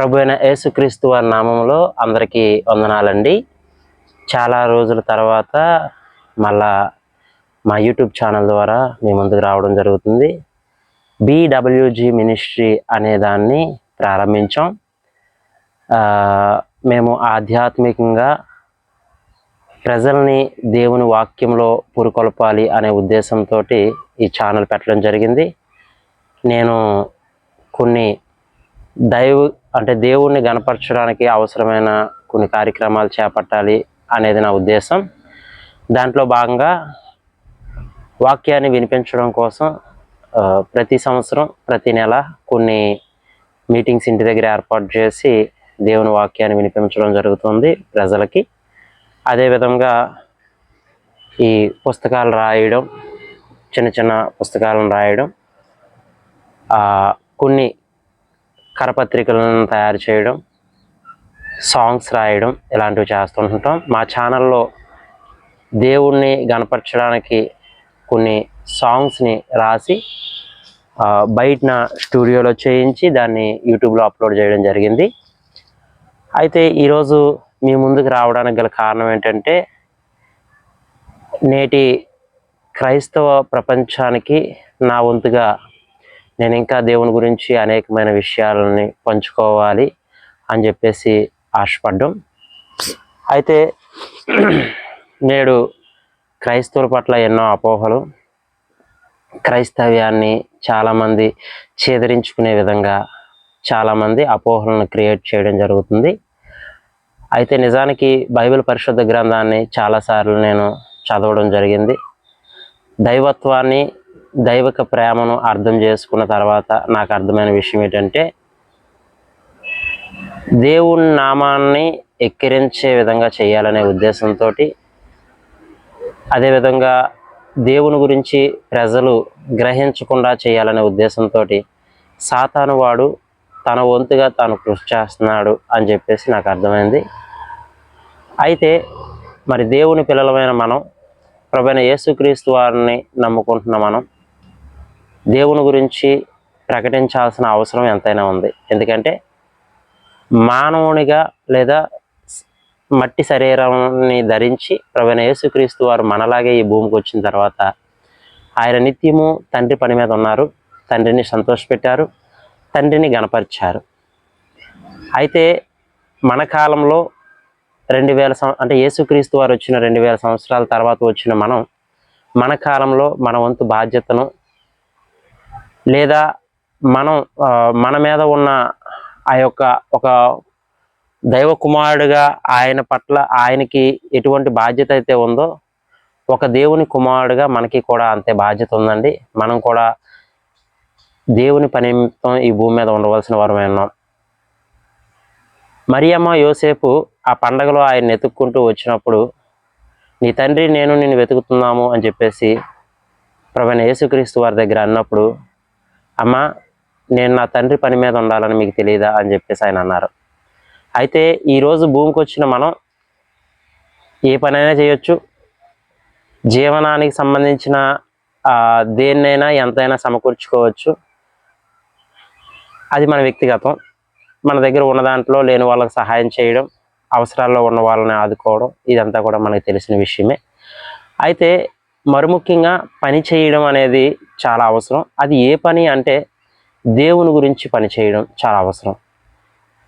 ప్రభు అయిన యేసుక్రీస్తు వారి నామంలో అందరికీ వందనాలండి. చాలా రోజుల తర్వాత మళ్ళా మా యూట్యూబ్ ఛానల్ ద్వారా మీ ముందుకు రావడం జరుగుతుంది. బీడబ్ల్యూజీ మినిస్ట్రీ అనే దాన్ని ప్రారంభించాం. మేము ఆధ్యాత్మికంగా ప్రజల్ని దేవుని వాక్యంలో పురుకొల్పాలి అనే ఉద్దేశంతో ఈ ఛానల్ పెట్టడం జరిగింది. నేను కొన్ని దైవ అంటే దేవుణ్ణి గనపరచడానికి అవసరమైన కొన్ని కార్యక్రమాలు చేపట్టాలి అనేది నా ఉద్దేశం. దాంట్లో భాగంగా వాక్యాన్ని వినిపించడం కోసం ప్రతి సంవత్సరం ప్రతి నెల కొన్ని మీటింగ్స్ ఇంటి దగ్గర ఏర్పాటు చేసి దేవుని వాక్యాన్ని వినిపించడం జరుగుతుంది ప్రజలకి. అదేవిధంగా ఈ పుస్తకాలు రాయడం చిన్న చిన్న పుస్తకాలను రాయడం కొన్ని కరపత్రికలను తయారు చేయడం సాంగ్స్ రాయడం ఇలాంటివి చేస్తుంటాం మా ఛానల్లో దేవుణ్ణి గణపరచడానికి కొన్ని సాంగ్స్ని రాసి బయట బయటన స్టూడియోలో చేయించి దాన్ని యూట్యూబ్లో అప్లోడ్ చేయడం జరిగింది. అయితే ఈరోజు మీ ముందుకు రావడానికి గల కారణం ఏంటంటే నేటి క్రైస్తవ ప్రపంచానికి నా వంతుగా నేను ఇంకా దేవుని గురించి అనేకమైన విషయాలని పంచుకోవాలి అని చెప్పేసి ఆశపడ్డం. అయితే నేడు క్రైస్తవుల పట్ల ఎన్నో అపోహలు క్రైస్తవ్యాన్ని చాలామంది ఛేదరించుకునే విధంగా చాలామంది అపోహలను క్రియేట్ చేయడం జరుగుతుంది. అయితే నిజానికి బైబిల్ పరిశుద్ధ గ్రంథాన్ని చాలాసార్లు నేను చదవడం జరిగింది. దైవత్వాన్ని దైవక ప్రేమను అర్థం చేసుకున్న తర్వాత నాకు అర్థమైన విషయం ఏంటంటే దేవుని నామాన్ని ఎక్కిరించే విధంగా చేయాలనే ఉద్దేశంతో అదేవిధంగా దేవుని గురించి ప్రజలు గ్రహించకుండా చేయాలనే ఉద్దేశంతో సాతాను వాడు తన వంతుగా తాను కృషి చేస్తున్నాడు అని చెప్పేసి నాకు అర్థమైంది. అయితే మరి దేవుని పిల్లలమైన మనం ప్రభైన యేసుక్రీస్తు వారిని నమ్ముకుంటున్న మనం దేవుని గురించి ప్రకటించాల్సిన అవసరం ఎంతైనా ఉంది. ఎందుకంటే మానవునిగా లేదా మట్టి శరీరాన్ని ధరించి ప్రవీణ యేసుక్రీస్తు వారు మనలాగే ఈ భూమికి వచ్చిన తర్వాత ఆయన నిత్యము తండ్రి పని మీద ఉన్నారు. తండ్రిని సంతోషపెట్టారు. తండ్రిని గణపరిచారు. అయితే మన కాలంలో రెండు వేల సం అంటే యేసుక్రీస్తు వారు వచ్చిన రెండు వేల సంవత్సరాల తర్వాత వచ్చిన మనం మన కాలంలో మన వంతు బాధ్యతను లేదా మనం మన మీద ఉన్న ఆ యొక్క ఒక దైవ కుమారుడుగా ఆయన పట్ల ఆయనకి ఎటువంటి బాధ్యత అయితే ఉందో ఒక దేవుని కుమారుడుగా మనకి కూడా అంతే బాధ్యత ఉందండి. మనం కూడా దేవుని పని ఈ భూమి మీద ఉండవలసిన వారమే ఉన్నాం. మరియమ్మ యోసేపు ఆ పండగలో ఆయన ఎతుక్కుంటూ వచ్చినప్పుడు నీ తండ్రి నేను నిన్ను వెతుకుతున్నాము అని చెప్పేసి ప్రభువైన యేసుక్రీస్తు వారి దగ్గర అన్నప్పుడు అమ్మ నేను నా తండ్రి పని మీద ఉండాలని మీకు తెలియదా అని చెప్పేసి ఆయన అన్నారు. అయితే ఈరోజు భూమికి వచ్చిన మనం ఏ పనైనా చేయొచ్చు. జీవనానికి సంబంధించిన దేన్నైనా ఎంతైనా సమకూర్చుకోవచ్చు. అది మన వ్యక్తిగతం. మన దగ్గర ఉన్న దాంట్లో లేని వాళ్ళకి సహాయం చేయడం అవసరాల్లో ఉన్న వాళ్ళని ఆదుకోవడం ఇదంతా కూడా మనకు తెలిసిన విషయమే. అయితే మరుముఖ్యంగా పని చేయడం అనేది చాలా అవసరం. అది ఏ పని అంటే దేవుని గురించి పని చేయడం చాలా అవసరం.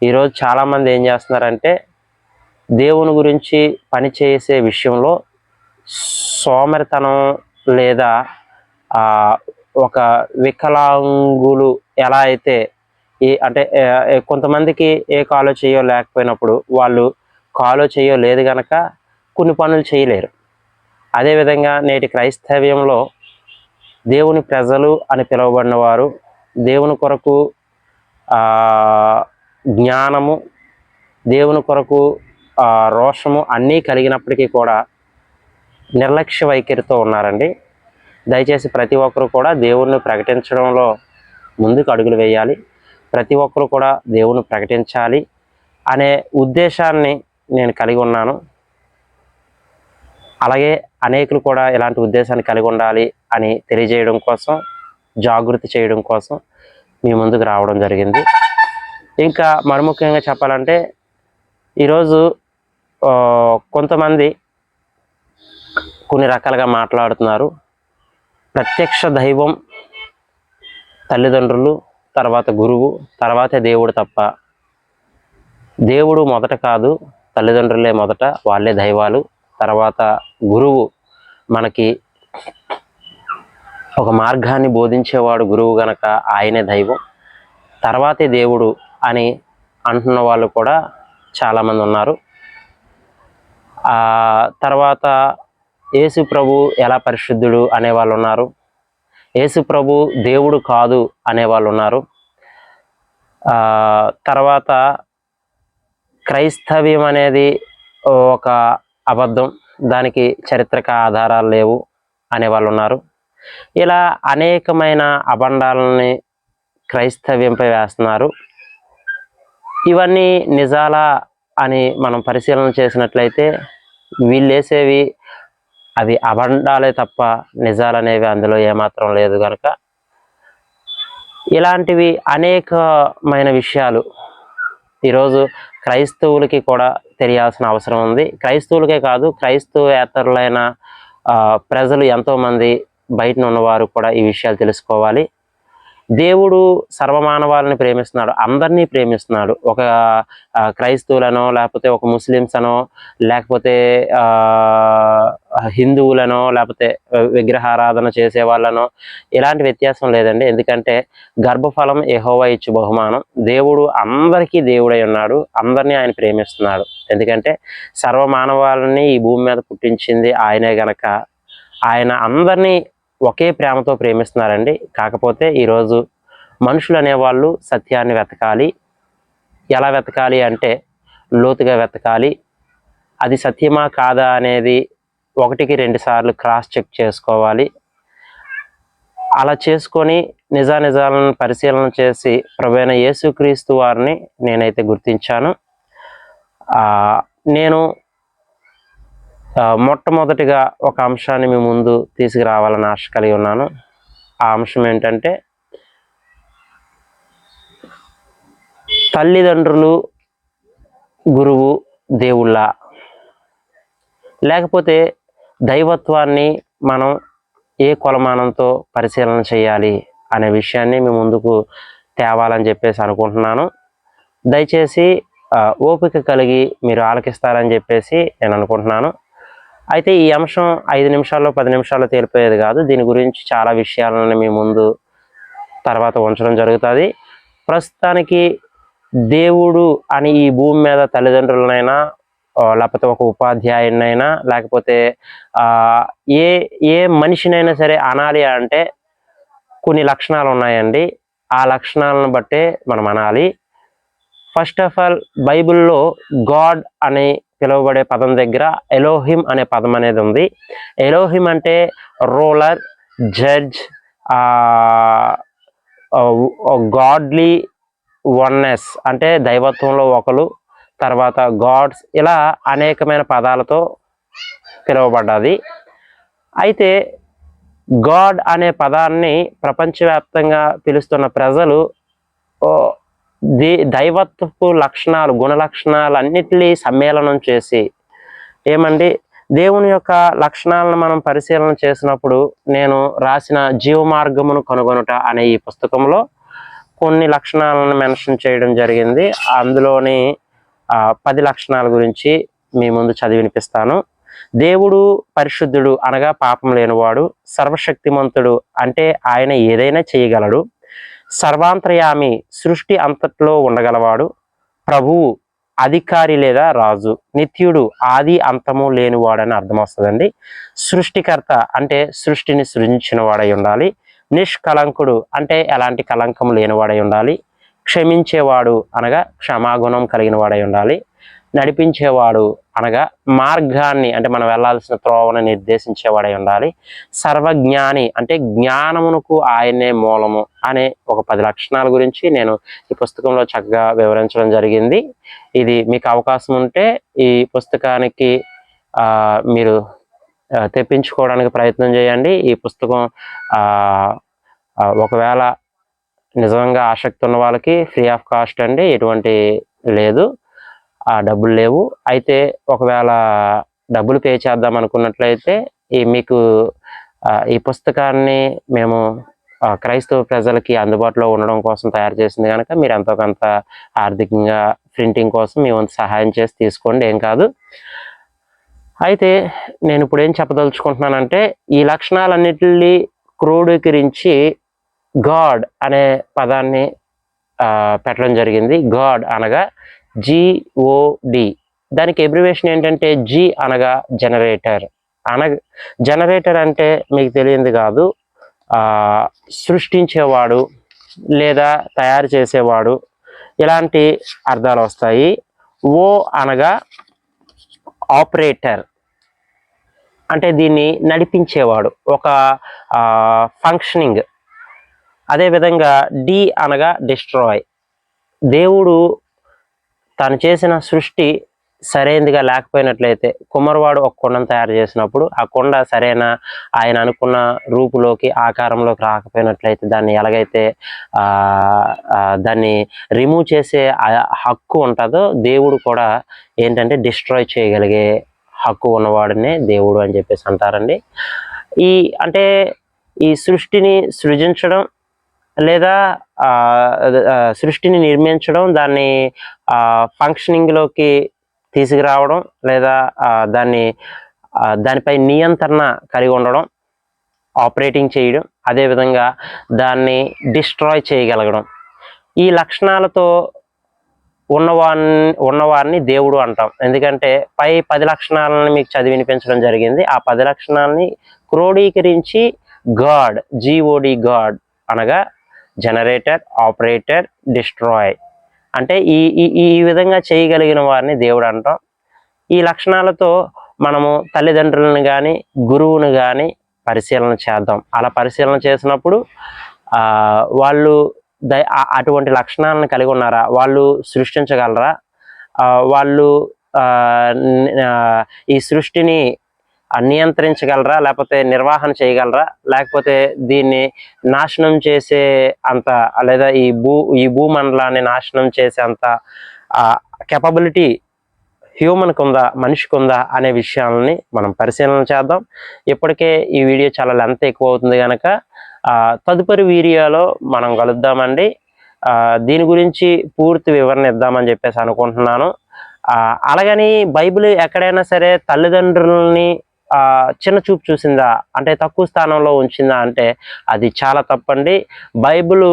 ఈరోజు చాలామంది ఏం చేస్తున్నారంటే దేవుని గురించి పని చేసే విషయంలో సోమరితనం లేదా ఒక వికలాంగులు ఎలా అయితే ఏ అంటే కొంతమందికి ఏ కాలో చేయో లేకపోయినప్పుడు వాళ్ళు కాలో చేయో లేదు గనక కొన్ని పనులు చేయలేరు. అదేవిధంగా నేటి క్రైస్తవ్యంలో దేవుని ప్రజలు అని పిలువబడిన వారు దేవుని కొరకు జ్ఞానము దేవుని కొరకు రోషము అన్నీ కలిగినప్పటికీ కూడా నిర్లక్ష్య వైఖరితో ఉన్నారండి. దయచేసి ప్రతి ఒక్కరు కూడా దేవుణ్ణి ప్రకటించడంలో ముందుకు అడుగులు వేయాలి. ప్రతి ఒక్కరు కూడా దేవుని ప్రకటించాలి అనే ఉద్దేశాన్ని నేను కలిగి ఉన్నాను. అలాగే అనేకులు కూడా ఇలాంటి ఉద్దేశాన్ని కలిగి ఉండాలి అని తెలియజేయడం కోసం జాగృతి చేయడం కోసం మీ ముందుకు రావడం జరిగింది. ఇంకా మరి ముఖ్యంగా చెప్పాలంటే ఈరోజు కొంతమంది కొన్ని రకాలుగా మాట్లాడుతున్నారు. ప్రత్యక్ష దైవం తల్లిదండ్రులు తర్వాత గురువు తర్వాతే దేవుడు తప్ప. దేవుడు మొదట కాదు తల్లిదండ్రులే మొదట వాళ్ళే దైవాలు. తర్వాత గురువు మనకి ఒక మార్గాన్ని బోధించేవాడు గురువు గనక ఆయనే దైవం. తర్వాతే దేవుడు అని అంటున్న వాళ్ళు కూడా చాలామంది ఉన్నారు. తర్వాత యేసు ప్రభు ఎలా పరిశుద్ధుడు అనేవాళ్ళు ఉన్నారు. యేసు ప్రభు దేవుడు కాదు అనేవాళ్ళు ఉన్నారు. తర్వాత క్రైస్తవ్యం అనేది ఒక అబద్ధం దానికి చరిత్రక ఆధారాలు లేవు అనేవాళ్ళు ఉన్నారు ఇలా అనేకమైన అబండాలని క్రైస్తవ్యంపై వేస్తున్నారు. ఇవన్నీ నిజాలా అని మనం పరిశీలన చేసినట్లయితే వీళ్ళేసేవి అవి అబండాలే తప్ప నిజాలనేవి అందులో ఏమాత్రం లేదు కనుక ఇలాంటివి అనేకమైన విషయాలు ఈరోజు క్రైస్తవులకి కూడా తెలియాల్సిన అవసరం ఉంది. క్రైస్తవులకే కాదు క్రైస్తవేతరులైన ఆ, ప్రజలు ఎంతోమంది బయట ఉన్నవారు కూడా ఈ విషయాలు తెలుసుకోవాలి. దేవుడు సర్వమానవాళ్ళని ప్రేమిస్తున్నాడు అందరినీ ప్రేమిస్తున్నాడు. ఒక క్రైస్తవులనో లేకపోతే ఒక ముస్లిమ్స్ అనో లేకపోతే హిందువులనో లేకపోతే విగ్రహారాధన చేసే వాళ్ళనో ఇలాంటి వ్యత్యాసం లేదండి. ఎందుకంటే గర్భఫలం ఎహోవా ఇచ్చు బహుమానం. దేవుడు అందరికీ దేవుడై ఉన్నాడు అందరినీ ఆయన ప్రేమిస్తున్నాడు. ఎందుకంటే సర్వమానవాళ్ళని ఈ భూమి మీద పుట్టించింది ఆయనే గనక ఆయన అందరినీ ఒకే ప్రేమతో ప్రేమిస్తున్నారండి. కాకపోతే ఈరోజు మనుషులు అనేవాళ్ళు సత్యాన్ని వెతకాలి. ఎలా వెతకాలి అంటే లోతుగా వెతకాలి. అది సత్యమా కాదా అనేది ఒకటికి రెండు సార్లు క్రాస్ చెక్ చేసుకోవాలి. అలా చేసుకొని నిజానిజాలను పరిశీలన చేసి ప్రవీణ యేసుక్రీస్తు వారిని నేనైతే గుర్తించాను. నేను మొట్టమొదటిగా ఒక అంశాన్ని మీ ముందు తీసుకురావాలని ఆశ కలిగి ఉన్నాను. ఆ అంశం ఏంటంటే తల్లిదండ్రులు గురువు దేవుళ్ళ. లేకపోతే దైవత్వాన్ని మనం ఏ కొలమానంతో పరిశీలన చేయాలి అనే విషయాన్ని మీ ముందుకు తేవాలని చెప్పేసి అనుకుంటున్నాను. దయచేసి ఓపిక కలిగి మీరు ఆలకిస్తారని చెప్పేసి నేను అనుకుంటున్నాను. అయితే ఈ అంశం ఐదు నిమిషాల్లో పది నిమిషాల్లో తేలిపోయేది కాదు. దీని గురించి చాలా విషయాలను మీ ముందు తర్వాత ఉంచడం జరుగుతుంది. ప్రస్తుతానికి దేవుడు అని ఈ భూమి మీద తల్లిదండ్రులనైనా లేకపోతే ఒక ఉపాధ్యాయుడినైనా లేకపోతే ఏ ఏ మనిషినైనా సరే అనాలి అంటే కొన్ని లక్షణాలు ఉన్నాయండి. ఆ లక్షణాలను బట్టే మనం అనాలి. ఫస్ట్ ఆఫ్ ఆల్ బైబిల్లో గాడ్ అనే పిలువబడే పదం దగ్గర ఎలోహిం అనే పదం అనేది ఉంది. ఎలోహిం అంటే రోలర్ జడ్జ్ గాడ్లీ వన్నెస్ అంటే దైవత్వంలో ఒకరు తర్వాత గాడ్స్ ఇలా అనేకమైన పదాలతో పిలువబడ్డది. అయితే గాడ్ అనే పదాన్ని ప్రపంచవ్యాప్తంగా పిలుస్తున్న ప్రజలు ఓ, దే దైవత్వపు లక్షణాలు గుణ లక్షణాలు అన్నిటినీ సమ్మేళనం చేసి ఏమండి? దేవుని యొక్క లక్షణాలను మనం పరిశీలన చేసినప్పుడు నేను రాసిన జీవమార్గమును కనుగొనుట అనే ఈ పుస్తకంలో కొన్ని లక్షణాలను మెన్షన్ చేయడం జరిగింది. అందులోని పది లక్షణాల గురించి మీ ముందు చదివి వినిపిస్తాను. దేవుడు పరిశుద్ధుడు అనగా పాపం లేనివాడు సర్వశక్తిమంతుడు అంటే ఆయన ఏదైనా చేయగలడు. సర్వాంతర్యామి సృష్టి అంతట్లో ఉండగలవాడు. ప్రభువు అధికారి లేదా రాజు. నిత్యుడు ఆది అంతము లేనివాడని అర్థం వస్తుందండి సృష్టికర్త అంటే సృష్టిని సృజించిన వాడై ఉండాలి. నిష్కలంకుడు అంటే ఎలాంటి కలంకం లేనివాడై ఉండాలి. క్షమించేవాడు అనగా క్షమాగుణం కలిగిన వాడై ఉండాలి. నడిపించేవాడు అనగా మార్గాన్ని అంటే మనం వెళ్ళాల్సిన త్రోవను నిర్దేశించేవాడై ఉండాలి. సర్వజ్ఞాని అంటే జ్ఞానమునకు ఆయనే మూలము అనే ఒక పది లక్షణాల గురించి నేను ఈ పుస్తకంలో చక్కగా వివరించడం జరిగింది. ఇది మీకు అవకాశం ఉంటే ఈ పుస్తకానికి మీరు తెప్పించుకోవడానికి ప్రయత్నం చేయండి. ఈ పుస్తకం ఒకవేళ నిజంగా ఆసక్తి ఉన్న వాళ్ళకి ఫ్రీ ఆఫ్ కాస్ట్ అండి ఎటువంటి లేదు. ఆ డబ్బులు లేవు. అయితే ఒకవేళ డబ్బులు పే చేద్దాం అనుకున్నట్లయితే ఈ మీకు ఈ పుస్తకాన్ని మేము క్రైస్తవ ప్రజలకి అందుబాటులో ఉండడం కోసం తయారు చేసింది కనుక మీరు ఎంతో కొంత ఆర్థికంగా ప్రింటింగ్ కోసం మీ వంతు సహాయం చేసి తీసుకోండి. ఏం కాదు. అయితే నేను ఇప్పుడు ఏం చెప్పదలుచుకుంటున్నానంటే ఈ లక్షణాలన్నిటిని క్రోడీకరించి గాడ్ అనే పదాన్ని పెట్టడం జరిగింది. గాడ్ అనగా జిఓడి దానికి ఎబ్రివేషన్ ఏంటంటే జి అనగా జనరేటర్ అనగ జనరేటర్ అంటే మీకు తెలియంది కాదు సృష్టించేవాడు లేదా తయారు చేసేవాడు. ఇలాంటి అర్థాలు వస్తాయి. ఓ అనగా ఆపరేటర్ అంటే దీన్ని నడిపించేవాడు. ఒక ఫంక్షనింగ్ అదేవిధంగా డి అనగా డిస్ట్రాయ్ దేవుడు తను చేసిన సృష్టి సరైనదిగా లేకపోయినట్లయితే కుమ్మరివాడు ఒక కొండను తయారు చేసినప్పుడు ఆ కొండ సరైన ఆయన అనుకున్న రూపులోకి ఆకారంలోకి రాకపోయినట్లయితే దాన్ని ఎలాగైతే దాన్ని రిమూవ్ చేసే హక్కు ఉంటుందో దేవుడు కూడా ఏంటంటే డిస్ట్రాయ్ చేయగలిగే హక్కు ఉన్నవాడినే దేవుడు అని చెప్పేసి అంటారండి. ఈ అంటే ఈ సృష్టిని సృజించడం లేదా సృష్టిని నిర్మించడం దాన్ని ఫంక్షనింగ్లోకి తీసుకురావడం లేదా దాన్ని దానిపై నియంత్రణ కలిగి ఉండడం ఆపరేటింగ్ చేయడం అదేవిధంగా దాన్ని డిస్ట్రాయ్ చేయగలగడం. ఈ లక్షణాలతో ఉన్నవారిని ఉన్నవారిని దేవుడు అంటాం. ఎందుకంటే పై పది లక్షణాలను మీకు చదివి వినిపించడం జరిగింది. ఆ పది లక్షణాలని క్రోడీకరించి God G O D God అనగా జనరేటర్ ఆపరేటర్ డిస్ట్రాయ్ అంటే ఈ ఈ ఈ విధంగా చేయగలిగిన వారిని దేవుడు అంటాం. ఈ లక్షణాలతో మనము తల్లిదండ్రులను కానీ గురువును కానీ పరిశీలన చేద్దాం. అలా పరిశీలన చేసినప్పుడు వాళ్ళు అటువంటి లక్షణాలను కలిగి ఉన్నారా? వాళ్ళు సృష్టించగలరా? వాళ్ళు ఈ సృష్టిని నియంత్రించగలరా లేకపోతే నిర్వహణ చేయగలరా లేకపోతే దీన్ని నాశనం చేసే అంత లేదా ఈ భూ ఈ భూమండలాన్ని నాశనం చేసే అంత కెపబిలిటీ హ్యూమన్కి ఉందా మనిషికి ఉందా అనే విషయాలని మనం పరిశీలన చేద్దాం. ఇప్పటికే ఈ వీడియో చాలా లెంత్ ఎక్కువ అవుతుంది కనుక తదుపరి వీడియోలో మనం కలుద్దామండి. దీని గురించి పూర్తి వివరణ ఇద్దామని చెప్పేసి అనుకుంటున్నాను. అలాగని బైబిల్ ఎక్కడైనా సరే తల్లిదండ్రులని చిన్న చూపు చూసిందా? అంటే తక్కువ స్థానంలో ఉంచిందా అంటే అది చాలా తప్పండి. బైబిల్లో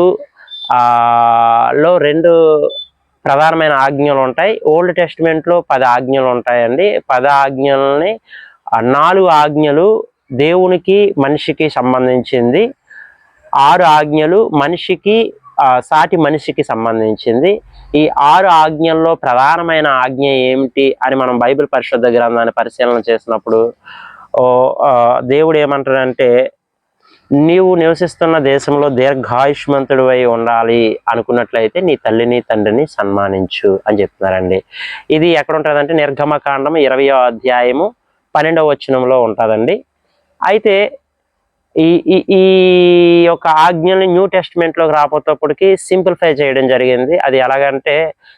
రెండు ప్రధానమైన ఆజ్ఞలు ఉంటాయి. ఓల్డ్ టెస్ట్మెంట్లో పది ఆజ్ఞలు ఉంటాయండి. పది ఆజ్ఞలని నాలుగు ఆజ్ఞలు దేవునికి మనిషికి సంబంధించింది. ఆరు ఆజ్ఞలు మనిషికి సాటి మనిషికి సంబంధించింది. ఈ ఆరు ఆజ్ఞల్లో ప్రధానమైన ఆజ్ఞ ఏమిటి అని మనం బైబిల్ పరిశుద్ధ గ్రంథాన్ని పరిశీలన చేసినప్పుడు దేవుడు ఏమంటాడంటే నీవు నివసిస్తున్న దేశంలో దీర్ఘాయుష్మంతుడు అయి ఉండాలి అనుకున్నట్లయితే నీ తల్లిని తండ్రిని సన్మానించు అని చెప్తున్నారండి. ఇది ఎక్కడ ఉంటుందంటే నిర్గమకాండం ఇరవయో అధ్యాయము పన్నెండవ వచనంలో ఉంటుందండి. అయితే ఈ ఈ ఈ యొక్క ఆజ్ఞల్ని న్యూ టెస్ట్మెంట్లోకి రాబోతేప్పటికి సింప్లిఫై చేయడం జరిగింది. అది ఎలాగంటే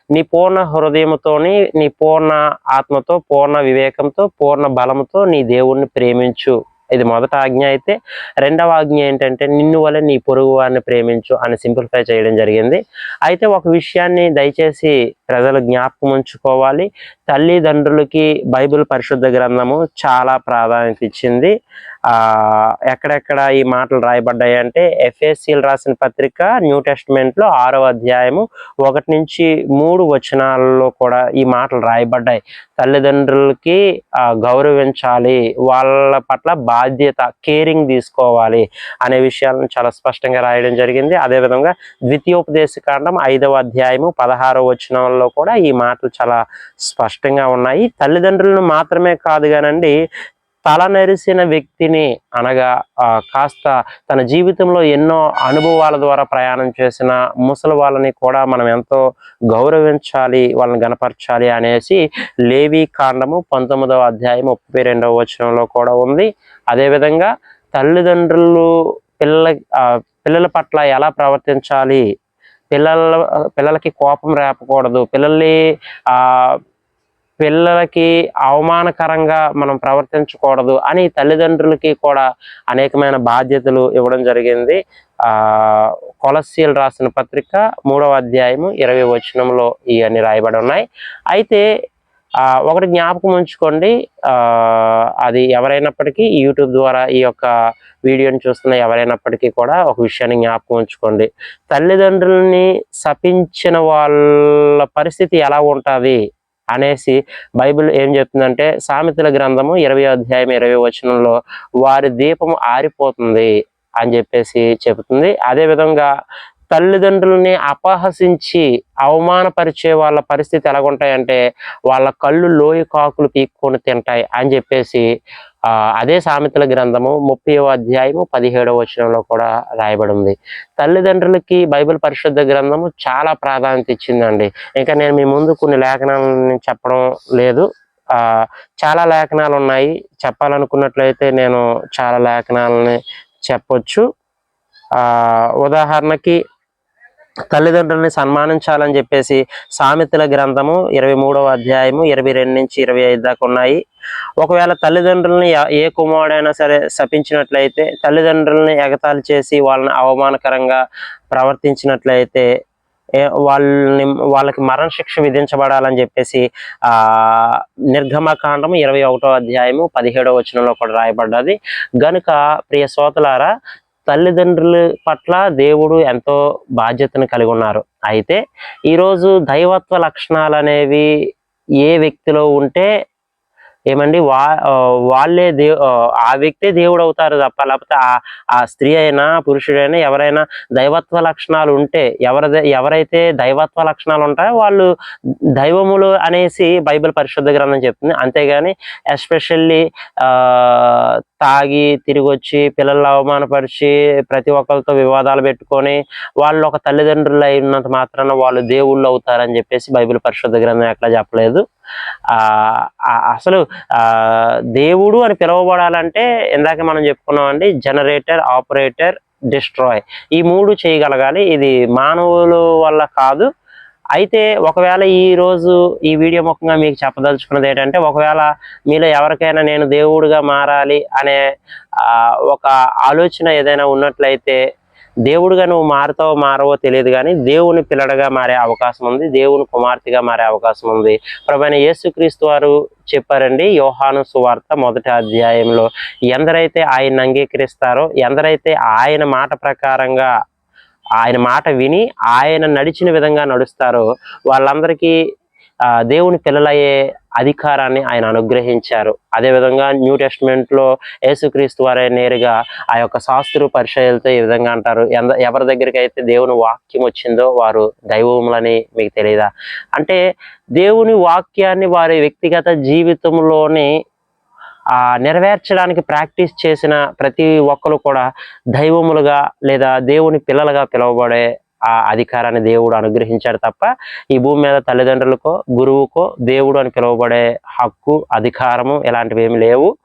నీ పూర్ణ హృదయముతోని నీ పూర్ణ ఆత్మతో పూర్ణ వివేకంతో పూర్ణ బలంతో నీ దేవుణ్ణి ప్రేమించు. ఇది మొదట ఆజ్ఞ అయితే రెండవ ఆజ్ఞ ఏంటంటే నిన్ను వల్ల నీ పొరుగు వారిని ప్రేమించు అని సింప్లిఫై చేయడం జరిగింది. అయితే ఒక విషయాన్ని దయచేసి ప్రజలు జ్ఞాపకం ఉంచుకోవాలి. తల్లిదండ్రులకి బైబిల్ పరిశుద్ధ గ్రంథము చాలా ప్రాధాన్యత ఇచ్చింది. ఎక్కడెక్కడ ఈ మాటలు రాయబడ్డాయి అంటే ఎఫ్ఎస్సీలు రాసిన పత్రిక న్యూ టెస్ట్మెంట్లో ఆరవ అధ్యాయము ఒకటి నుంచి మూడు వచనాలలో కూడా ఈ మాటలు రాయబడ్డాయి. తల్లిదండ్రులకి గౌరవించాలి వాళ్ళ పట్ల బాధ్యత కేరింగ్ తీసుకోవాలి అనే విషయాలను చాలా స్పష్టంగా రాయడం జరిగింది. అదేవిధంగా ద్వితీయోపదేశ కాండం ఐదవ అధ్యాయము పదహారవ వచనంలో కూడా ఈ మాటలు చాలా స్పష్టంగా ఉన్నాయి. తల్లిదండ్రులను మాత్రమే కాదు కానండి తల నెరిసిన వ్యక్తిని అనగా కాస్త తన జీవితంలో ఎన్నో అనుభవాల ద్వారా ప్రయాణం చేసిన ముసలి వాళ్ళని కూడా మనం ఎంతో గౌరవించాలి వాళ్ళని గనపరచాలి అనేసి లేవి కాండము పంతొమ్మిదవ అధ్యాయం ముప్పై రెండవ వచనంలో కూడా ఉంది. అదేవిధంగా తల్లిదండ్రులు పిల్ల పిల్లల పట్ల ఎలా ప్రవర్తించాలి? పిల్లల పిల్లలకి కోపం రేపకూడదు. పిల్లల్ని ఆ పిల్లలకి అవమానకరంగా మనం ప్రవర్తించకూడదు అని తల్లిదండ్రులకి కూడా అనేకమైన బాధ్యతలు ఇవ్వడం జరిగింది. ఆ కొలసీలు రాసిన పత్రిక మూడవ అధ్యాయము ఇరవై వచనంలో ఇవన్నీ రాయబడి ఉన్నాయి. అయితే ఆ, ఒకటి జ్ఞాపకం ఉంచుకోండి. ఆ, అది ఎవరైనప్పటికీ యూట్యూబ్ ద్వారా ఈ యొక్క వీడియోని చూస్తున్న ఎవరైనప్పటికీ కూడా ఒక విషయాన్ని జ్ఞాపకం ఉంచుకోండి. తల్లిదండ్రుల్ని శపించిన వాళ్ళ పరిస్థితి ఎలా ఉంటుంది? అనేసి బైబిల్ ఏం చెప్తుందంటే సామెతల గ్రంథము ఇరవై అధ్యాయం ఇరవై వచనంలో వారి దీపము ఆరిపోతుంది అని చెప్పేసి చెబుతుంది. అదే విధంగా తల్లిదండ్రులని అపహసించి అవమానపరిచే వాళ్ళ పరిస్థితి ఎలాగుంటాయంటే వాళ్ళ కళ్ళు లోయ కాకులు పీక్కొని తింటాయి అని చెప్పేసి అదే సామెతల గ్రంథము ముప్పై అధ్యాయము పదిహేడవ వచనంలో కూడా రాయబడి ఉంది తల్లిదండ్రులకి బైబిల్ పరిశుద్ధ గ్రంథము చాలా ప్రాధాన్యత ఇచ్చిందండి. ఇంకా నేను మీ ముందు కొన్ని లేఖనాలను చెప్పడం లేదు. చాలా లేఖనాలు ఉన్నాయి. చెప్పాలనుకున్నట్లయితే నేను చాలా లేఖనాలని చెప్పొచ్చు. ఉదాహరణకి తల్లిదండ్రుల్ని సన్మానించాలని చెప్పేసి సామెతల గ్రంథము ఇరవై మూడవ అధ్యాయము ఇరవై రెండు నుంచి ఇరవై ఐదు దాకా ఉన్నాయి. ఒకవేళ తల్లిదండ్రుల్ని ఏ కుమారుడైనా సరే శపించినట్లయితే తల్లిదండ్రుల్ని ఎగతాళి చేసి వాళ్ళని అవమానకరంగా ప్రవర్తించినట్లయితే వాళ్ళని వాళ్ళకి మరణ శిక్ష విధించబడాలని చెప్పేసి ఆ నిర్గమకాండము ఇరవై ఒకటో అధ్యాయము పదిహేడవ వచనంలో కూడా రాయబడ్డది. గనుక ప్రియ శ్రోతలారా తల్లిదండ్రుల పట్ల దేవుడు ఎంతో బాధ్యతను కలిగి ఉన్నారు. అయితే ఈరోజు దైవత్వ లక్షణాలు అనేవి ఏ వ్యక్తిలో ఉంటే ఏమండి? వా వాళ్ళే దే ఆ, ఆ వ్యక్తే దేవుడు అవుతారు తప్ప లేకపోతే ఆ ఆ స్త్రీ అయినా పురుషుడైనా ఎవరైనా దైవత్వ లక్షణాలు ఉంటే ఎవరి ఎవరైతే దైవత్వ లక్షణాలు ఉంటాయో వాళ్ళు దైవములు అనేసి బైబిల్ పరిశుద్ధ గ్రంథం చెప్తుంది. అంతేగాని ఎస్పెషల్లీ తాగి తిరిగి వచ్చి పిల్లల్ని అవమానపరిచి ప్రతి ఒక్కరితో వివాదాలు పెట్టుకొని వాళ్ళు ఒక తల్లిదండ్రులు అయినంత మాత్రాన వాళ్ళు దేవుళ్ళు అవుతారని చెప్పేసి బైబిల్ పరిశుద్ధ గ్రంథం ఎట్లా చెప్పలేదు. అసలు ఆ దేవుడు అని పిలువబడాలంటే ఇందాక మనం చెప్పుకున్నామండి జనరేటర్ ఆపరేటర్ డిస్ట్రాయ్ ఈ మూడు చేయగలగాలి. ఇది మానవుల వల్ల కాదు. అయితే ఒకవేళ ఈ రోజు ఈ వీడియో ముఖంగా మీకు చెప్పదలుచుకున్నది ఏంటంటే ఒకవేళ మీలో ఎవరికైనా నేను దేవుడిగా మారాలి అనే ఆ, ఒక ఆలోచన ఏదైనా ఉన్నట్లయితే దేవుడుగా నువ్వు మారుతావో మారవో తెలియదు కానీ దేవుని పిల్లడగా మారే అవకాశం ఉంది దేవుని కుమార్తెగా మారే అవకాశం ఉంది. ప్రభైన యేసుక్రీస్తు వారు చెప్పారండి యోహాను సువార్త మొదటి అధ్యాయంలో ఎందరైతే ఆయన అంగీకరిస్తారో ఎందరైతే ఆయన మాట ప్రకారంగా ఆయన మాట విని ఆయన నడిచిన విధంగా నడుస్తారో వాళ్ళందరికీ ఆ, దేవుని పిల్లలయ్యే అధికారాన్ని ఆయన అనుగ్రహించారు. అదేవిధంగా న్యూ టెస్ట్మెంట్లో యేసుక్రీస్తు వారే నేరుగా ఆ యొక్క శాస్త్రు పరిచయాలతో ఈ విధంగా అంటారు. ఎంద ఎవరి దగ్గరికి అయితే దేవుని వాక్యం వచ్చిందో వారు దైవములని మీకు తెలియదా? అంటే దేవుని వాక్యాన్ని వారి వ్యక్తిగత జీవితంలోని ఆ నెరవేర్చడానికి ప్రాక్టీస్ చేసిన ప్రతి ఒక్కరు కూడా దైవములుగా లేదా దేవుని పిల్లలుగా పిలువబడే ఆ అధికారాన్ని దేవుడు అనుగ్రహించాడు తప్ప ఈ భూమి మీద తల్లిదండ్రులకో గురువుకో దేవుడు అని పిలువబడే హక్కు అధికారము ఇలాంటివి ఏమి లేవు.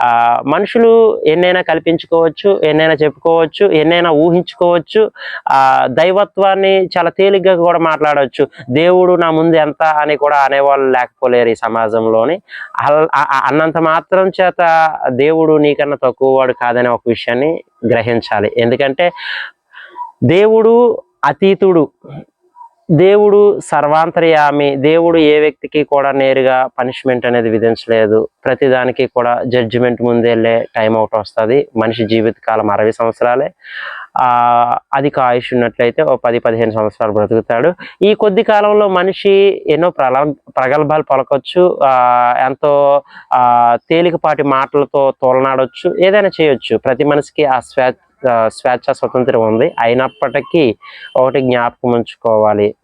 ఆ మనుషులు ఎన్నైనా కల్పించుకోవచ్చు ఎన్నైనా చెప్పుకోవచ్చు ఎన్నైనా ఊహించుకోవచ్చు ఆ దైవత్వాన్ని చాలా తేలిగ్గా కూడా మాట్లాడవచ్చు. దేవుడు నా ముందు ఎంత అని కూడా అనేవాళ్ళు లేకపోలేరు ఈ సమాజంలోని. అల్- అన్నంత మాత్రం చేత దేవుడు నీకన్నా తక్కువ వాడు కాదనే ఒక విషయాన్ని గ్రహించాలి. ఎందుకంటే దేవుడు అతీతుడు. దేవుడు సర్వాంతర్యామి. దేవుడు ఏ వ్యక్తికి కూడా నేరుగా పనిష్మెంట్ అనేది విధించలేదు. ప్రతిదానికి కూడా జడ్జిమెంట్ ముందెళ్ళే టైం అవుట్ వస్తుంది. మనిషి జీవిత కాలం అరవై సంవత్సరాలే. అధిక ఆయుష్ ఉన్నట్లయితే ఓ పది పదిహేను సంవత్సరాలు బ్రతుకుతాడు. ఈ కొద్ది కాలంలో మనిషి ఎన్నో ప్రల ప్రగల్భాలు పలకొచ్చు ఎంతో తేలికపాటి మాటలతో తోలనాడొచ్చు. ఏదైనా చేయొచ్చు. ప్రతి మనిషికి ఆ స్వే స్వేచ్ఛ స్వతంత్రం ఉంది. అయినప్పటికీ ఒకటి జ్ఞాపకం ఉంచుకోవాలి.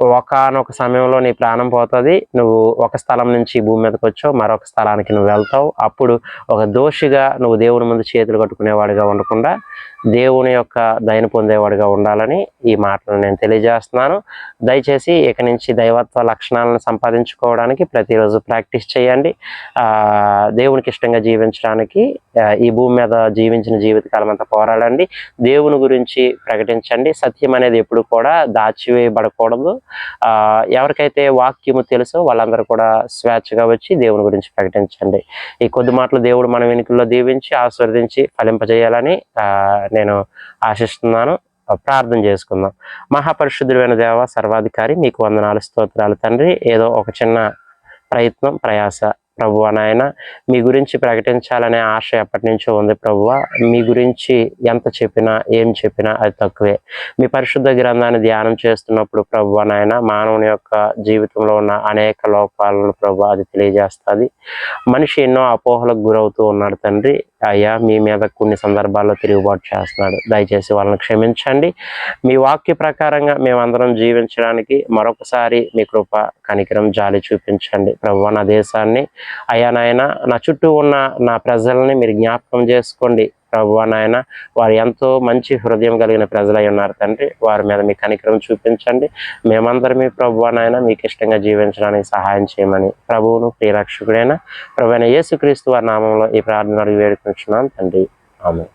ఒకనొక సమయంలో నీ ప్రాణం పోతుంది. నువ్వు ఒక స్థలం నుంచి భూమి మీదకి వచ్చావు. మరొక స్థలానికి నువ్వు వెళ్తావు. అప్పుడు ఒక దోషిగా నువ్వు దేవుని ముందు చేతులు కట్టుకునేవాడిగా ఉండకుండా దేవుని యొక్క దయను పొందేవాడిగా ఉండాలని ఈ మాటలు నేను తెలియజేస్తున్నాను. దయచేసి ఇక నుంచి దైవత్వ లక్షణాలను సంపాదించుకోవడానికి ప్రతిరోజు ప్రాక్టీస్ చేయండి. దేవునికి ఇష్టంగా జీవించడానికి ఈ భూమి మీద జీవించిన జీవితకాలం అంతా పోరాడండి. దేవుని గురించి ప్రకటించండి. సత్యం అనేది ఎప్పుడు కూడా దాచివేయబడకూడదు. ఎవరికైతే వాక్యము తెలుసో వాళ్ళందరూ కూడా స్వేచ్ఛగా వచ్చి దేవుని గురించి ప్రకటించండి. ఈ కొద్ది మాటలు దేవుడు మన వెనుకల్లో దీవించి ఆస్వాదించి ఫలింపజేయాలని నేను ఆశిస్తున్నాను. ప్రార్థన చేసుకుందాం. మహాపరిశుద్ధుడైన దేవ సర్వాధికారి మీకు వందనాలు స్తోత్రాలు తండ్రి. ఏదో ఒక చిన్న ప్రయత్నం ప్రయాస ప్రభు నాయన మీ గురించి ప్రకటించాలనే ఆశ ఎప్పటి నుంచో ఉంది ప్రభువ మీ గురించి ఎంత చెప్పినా ఏం చెప్పినా అది తక్కువే. మీ పరిశుద్ధ గ్రంథాన్ని ధ్యానం చేస్తున్నప్పుడు ప్రభు నాయన మానవుని యొక్క జీవితంలో ఉన్న అనేక లోపాలను ప్రభు అది తెలియజేస్తుంది. మనిషి ఎన్నో అపోహలకు గురవుతూ ఉన్నాడు తండ్రి. అయ్యా మీ మీద కొన్ని సందర్భాల్లో తిరుగుబాటు చేస్తున్నాడు. దయచేసి వాళ్ళని క్షమించండి. మీ వాక్య ప్రకారంగా మేమందరం జీవించడానికి మరొకసారి మీ కృప కనికరం జాలి చూపించండి. ప్రభు నా దేశాన్ని అయ్యా నాయన నా చుట్టూ ఉన్న నా ప్రజల్ని మీరు జ్ఞాపకం చేసుకోండి. ప్రభు నాయన వారు ఎంతో మంచి హృదయం కలిగిన ప్రజలై ఉన్నారు తండ్రి. వారి మీద మీ కనికరం చూపించండి. మేమందరం మీ ప్రభు నాయన మీకు ఇష్టంగా జీవించడానికి సహాయం చేయమని ప్రభువును ప్రియరక్షకుడైన ప్రభు అయిన యేసుక్రీస్తు వారి నామంలో ఈ ప్రార్థన అడిగి వేడుకుంటున్నాను తండ్రి. ఆమె